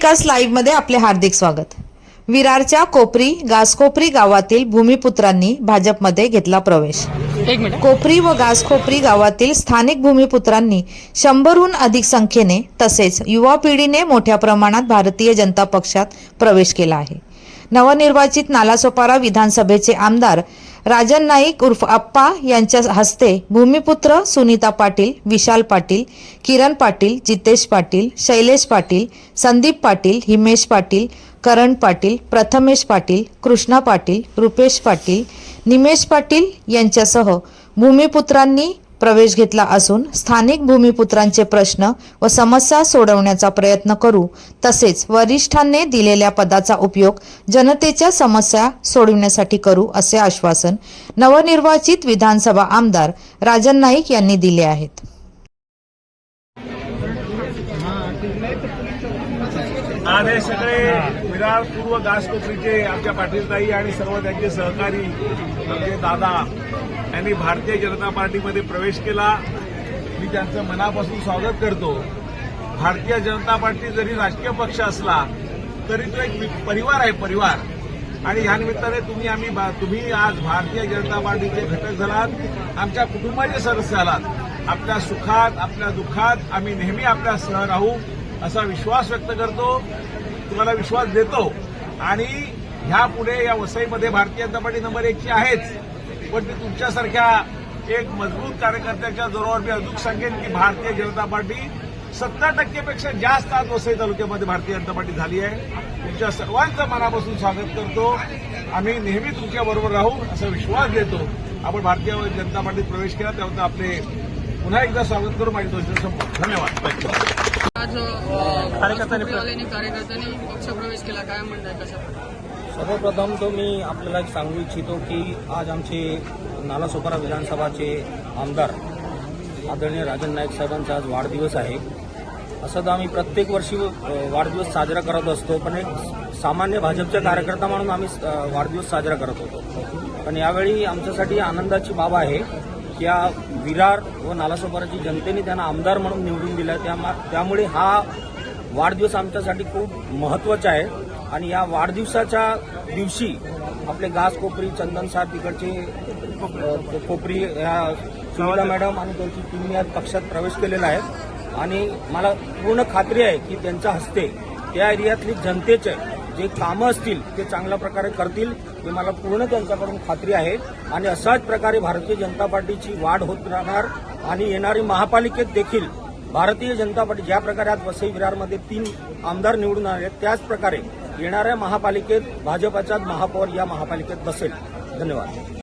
विकास लाईव्हमध्ये आपले हार्दिक स्वागत. विरारच्या कोपरी गासकोपरी गावातील भूमिपुत्रांनी भाजपमध्ये घेतला प्रवेश. कोपरी व गासखोपरी गावातील स्थानिक भूमिपुत्रांनी शंभरहून अधिक संख्येने तसेच युवा पिढीने मोठ्या प्रमाणात भारतीय जनता पक्षात प्रवेश केला आहे. नवनिर्वाचित नालासोपारा विधानसभेचे आमदार राजन नाईक उर्फ आप्पा यांच्या हस्ते भूमिपुत्र सुनीता पाटील विशाल पाटील किरण पाटील जितेश पाटील शैलेश पाटील संदीप पाटील हिमेश पाटील करण पाटील प्रथमेश पाटील कृष्णा पाटील रुपेश पाटील निमेश पाटील यांच्यासह भूमिपुत्रांनी प्रवेश घेतला असून स्थानिक भूमिपुत्रांचे प्रश्न व समस्या सोडवण्याचा प्रयत्न करू. तसेच वरिष्ठांनी दिलेल्या पदाचा उपयोग जनतेच्या समस्या सोडविण्यासाठी करू असे आश्वासन नवनिर्वाचित विधानसभा आमदार राजन नाईक यांनी दिले आहेत. आज हे सगळे विरार पूर्व आमच्या पाटीलताई आणि सर्व त्यांचे सहकारी आमचे दादा यांनी भारतीय जनता पार्टीमध्ये प्रवेश केला. मी त्यांचं मनापासून स्वागत करतो. भारतीय जनता पार्टी जरी राजकीय पक्ष असला तरी तो एक परिवार आहे परिवार. आणि ह्या निमित्ताने तुम्ही आम्ही भा- तुम्ही आज भारतीय जनता पार्टीचे घटक झालात आमच्या कुटुंबाचे सदस्य झालात. आपल्या सुखात आपल्या दुःखात आम्ही नेहमी आपल्या सह राहू असा विश्वास व्यक्त करतो तुम्हाला विश्वास देतो. आणि ह्यापुढे या वसईमध्ये भारतीय जनता पार्टी नंबर एकची आहेच. पण मी तुमच्यासारख्या एक मजबूत कार्यकर्त्याच्या जोरावर मी अजून सांगेन की भारतीय जनता पार्टी सत्तर टक्केपेक्षा जास्त आज वसई तालुक्यामध्ये भारतीय जनता पार्टी झाली आहे. तुमच्या सर्वांचं मनापासून स्वागत करतो. आम्ही नेहमी तुमच्याबरोबर राहू असा विश्वास देतो. आपण भारतीय जनता पार्टीत प्रवेश केला त्याबद्दल आपले पुन्हा एकदा स्वागत करू माझी दोन संपतो. धन्यवाद. आज कार्यकर्त्यांनी कार्यकर्त्यांनी पक्षप्रवेश केला. काय म्हणताय कशा सर्वप्रथम तो मी आपल्याला एक सांगू इच्छितो की आज आमचे नालासोपारा विधानसभाचे आमदार आदरणीय राजन नाईक साहेबांचा आज वाढदिवस आहे. असं तर आम्ही प्रत्येक वर्षी वाढदिवस साजरा करत असतो पण एक सामान्य भाजपचा कार्यकर्ता म्हणून आम्ही वाढदिवस साजरा करत होतो. पण यावेळी आमच्यासाठी आनंदाची बाब आहे. या विरार व नालासोपाराची जनतेने त्यांना आमदार म्हणून निवडून दिला. त्यामा- त्यामुळे हा वाढदिवस आमच्यासाठी खूप महत्त्वाचा आहे. आणि या वाढदिवसाच्या दिवशी आपले गास कोपरी चंदन सार तिकडचे कोपरी ह्या सुनीता मॅडम आणि त्यांची टीम या पक्षात प्रवेश केलेला आहे. आणि मला पूर्ण खात्री आहे की त्यांच्या हस्ते त्या एरियातली जनतेचे जे कामं असतील ते चांगल्या प्रकारे करतील हे मला पूर्ण त्यांच्याकडून खात्री आहे. आणि अशाच प्रकारे भारतीय जनता पार्टीची वाढ होत राहणार आणि येणारी महापालिकेत देखील भारतीय जनता पार्टी ज्या प्रकारे आज वसई विरारमध्ये तीन आमदार निवडून आले आहेत, त्याच प्रकारे येणाऱ्या महापालिकेत भाजपचाच महापौर या महापालिकेत बसेल. धन्यवाद.